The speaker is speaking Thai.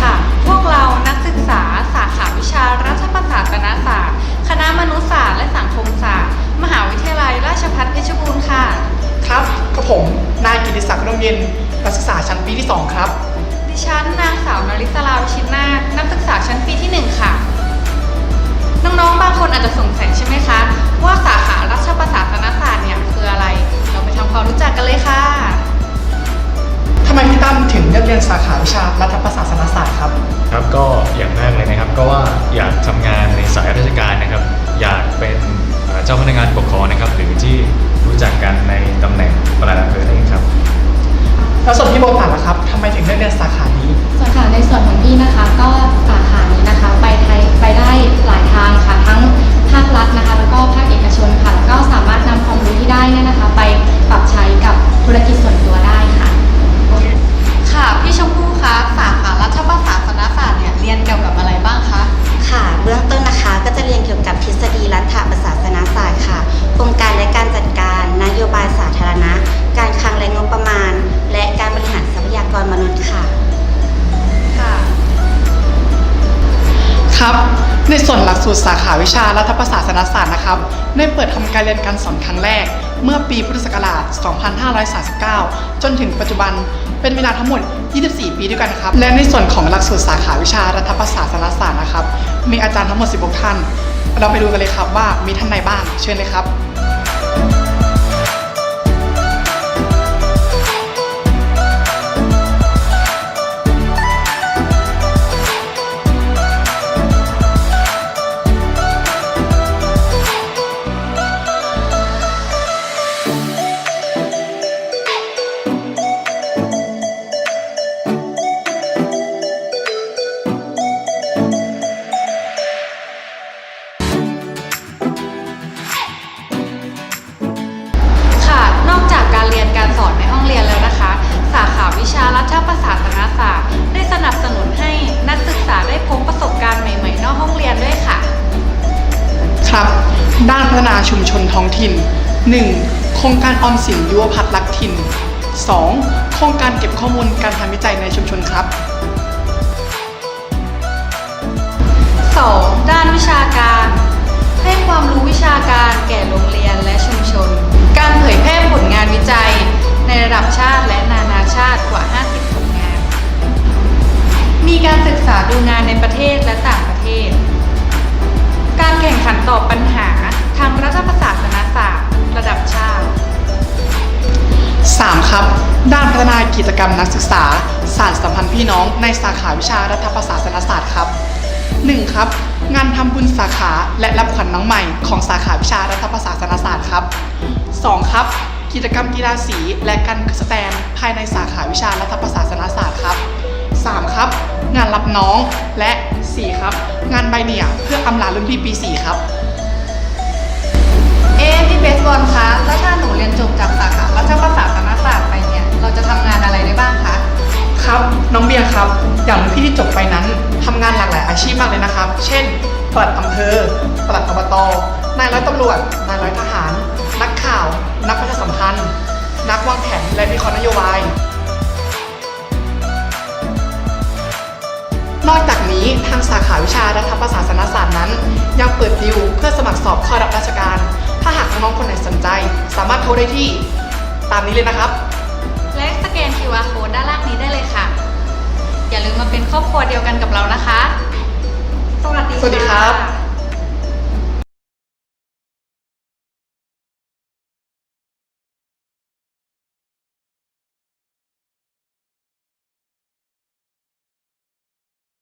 ค่ะ พวกเรานักศึกษาสาขาวิชารัฐประศาสนศาสตร์ คณะมนุษยศาสตร์และสังคมศาสตร์ มหาวิทยาลัยราชภัฏเพชรบูรณ์ค่ะ ครับกับผมนายกิติศักดิ์ร่มเย็นนักศึกษาชั้นปีที่ 2 ครับ ดิฉันนางสาวนริศราวิชิตนาถนัก ยนสาขาวิชารัฐประศาสนศาสตร์ครับ ครับก็อย่างแรกเลยนะครับ ก็ว่าอยากทำงานในสายราชการนะครับ อยากเป็นเอ่อเจ้าพนักงานปกครองนะครับ หรือที่รู้จักกันในตำแหน่งปลัดอำเภอนั่นเองครับแล้วส่วนพี่โบตันล่ะครับทำไมถึงเลือกเรียนสาขานี้ส่วนค่ะในส่วนของพี่นะคะ ก็สาขานี้นะคะ ไปไทยไปได้หลายทางค่ะทั้งภาครัฐนะคะ ครับ ในส่วนหลักสูตรสาขาวิชารัฐประศาสนศาสตร์นะครับได้เปิดทำการเรียนการสอนครั้งแรก เมื่อปีพุทธศักราช 2539 จนถึงปัจจุบันเป็นเวลาทั้งหมด 24 ปีด้วยกันครับ และในส่วนของหลักสูตรสาขาวิชารัฐประศาสนศาสตร์นะครับ มีอาจารย์ทั้งหมด 16 ท่าน เราไปดูกันเลยครับว่ามีท่านไหนบ้าง เชิญเลยครับ อนในห้องเรียนแล้วนะคะ สาขาวิชารัฐประศาสนศาสตร์ได้สนับสนุนให้นักศึกษาได้พบประสบการณ์ใหม่ๆ นอกห้องเรียนด้วยค่ะ ครับ ด้านพัฒนาชุมชนท้องถิ่น 1. โครงการออมสินยุวพัฒน์รักถิ่น 2. โครงการเก็บข้อมูลการทำวิจัยในชุมชนครับ 2. ดับชาติและนานาชาติกว่า 50 ผลงาน มีการศึกษาดูงานในประเทศและต่างประเทศ การแข่งขันตอบปัญหาทางรัฐประศาสนศาสตร์ระดับชาติ 3. ครับ ด้านพัฒนากิจกรรมนักศึกษา สารสัมพันธ์พี่น้องในสาขาวิชารัฐประศาสนศาสตร์ครับ 1. ครับ งานทำบุญสาขาและรับขวัญน้องใหม่ของสาขาวิชารัฐประศาสนศาสตร์ครับ 2. ครับ กิจกรรมกีฬาสี และการแสดงภายในสาขาวิชารัฐประศาสนศาสตร์ครับ 3. ครับ งานรับน้องและ 4. ครับ งานใบเหนี่ยเพื่ออำลารุ่นพี่ปี 4 ครับ เอ๊ะพี่เบสบอลคะแล้วถ้าหนูเรียนจบจากสาขารัฐประศาสนศาสตร์ไปเนี่ยเราจะทำงานอะไรได้บ้างคะ ครับ น้องเบียร์ครับ อย่างพี่ที่จบไปนั้นทำงานหลากหลายอาชีพมากเลยนะครับ เช่นปลัดอำเภอปลัดอบตนายร้อยตำรวจนายร้อยทหาร นักข่าว นักประชาสัมพันธ์ นักวางแผนและวิเคราะห์นโยบาย นอกจากนี้ทางสาขาวิชารัฐประศาสนศาสตร์นั้น ยังเปิดดิวเพื่อสมัครสอบเข้ารับราชการ ถ้าหากน้องๆคนไหนสนใจ สามารถโทรได้ที่ตามนี้เลยนะครับ และสแกน QR code ด้านล่างนี้ได้เลยค่ะ อย่าลืมมาเป็นครอบครัวเดียวกันกับเรานะคะ สวัสดีสวัสดีครับค่ะ